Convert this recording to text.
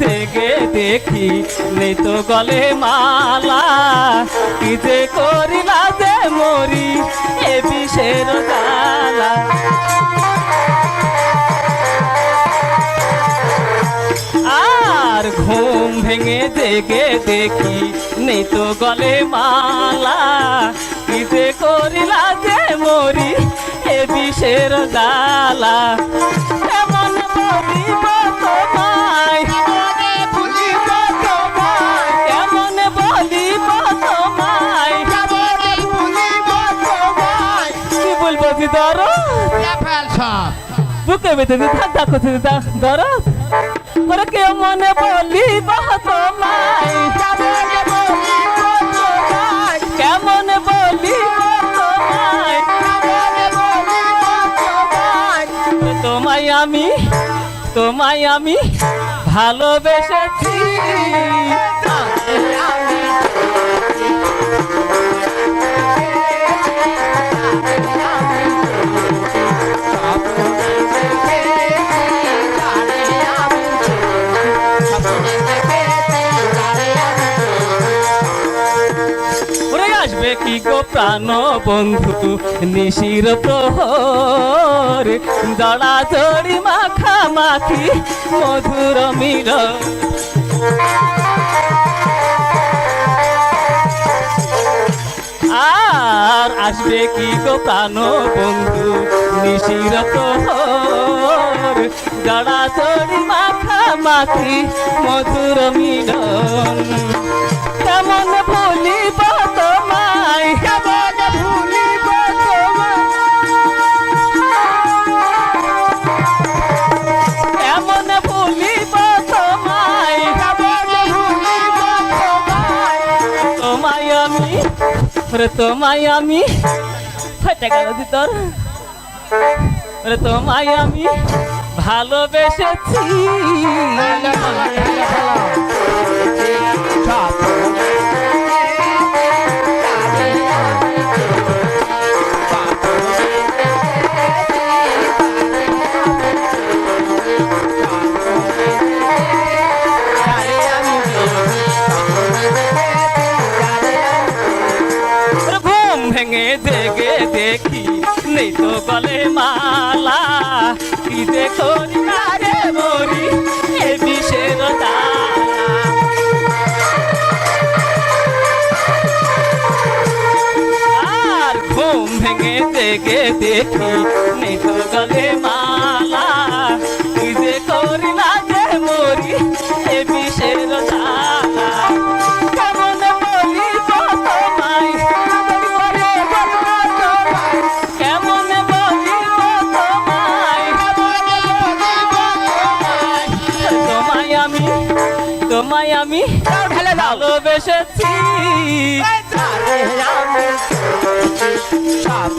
জেগে দেখি নেই তো গলে মালা। কি যে করিলা যে মরি, এ বিষের আর ঘুম ভেঙে জেগে দেখি নেই তো গলে মালা। কি যে করিলা যে মরি, এ বিষের জ্বালা। বলব দি ধরো বুকে বেঁধে দি থাক থাক করতে দি থাক ধরো ওরে কেমন বলিব তোমায়। কেমন তোমায়। তোমায় আমি তোমায় আমি ভালোবেসেছি। ওরে আসবে কি গো প্রাণ বন্ধু নিশির প্রহর, জড়া জড়ি মাখা মাখি, মধুর মিল। আর আসবে কি গো প্রাণ বন্ধু নিশির প্রহর, জড়া জড়ি মাখা মাখি, মধুর মিলন। তোমায় আমি ওরে তোমায় আমি ফেটে গেল তোর ওরে তোমায় আমি ভালোবেসেছি ভেঙে দেখে, দেখি। নেই তো বলে মালা। কি দেখো না রে মরি, এ বিষের আর ঘুম ভেঙে দেখে দেখি, নেই তো গলে মালা আমি ভালোবেসেছি। আমি